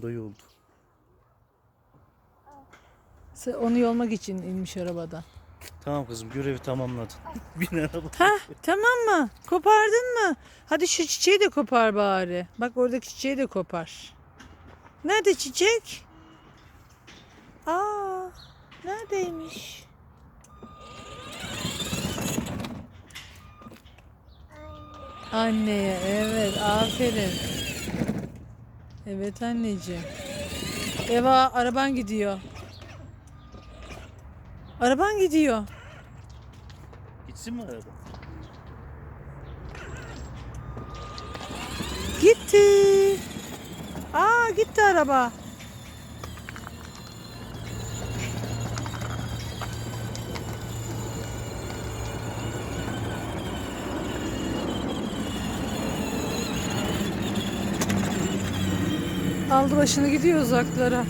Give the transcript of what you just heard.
Dayı oldu. Sen onu yolmak için inmiş arabadan. Tamam kızım görevi tamamladın. Bin araba. Ha tamam mı? Kopardın mı? Hadi şu çiçeği de kopar bari. Bak oradaki çiçeği de kopar. Nerede çiçek? Aa, neredeymiş? Anneye evet aferin. Evet anneciğim. Eva araban gidiyor. Araban gidiyor. Gitsin mi araba? Gitti. Aa gitti araba. Aldı başını gidiyor uzaklara.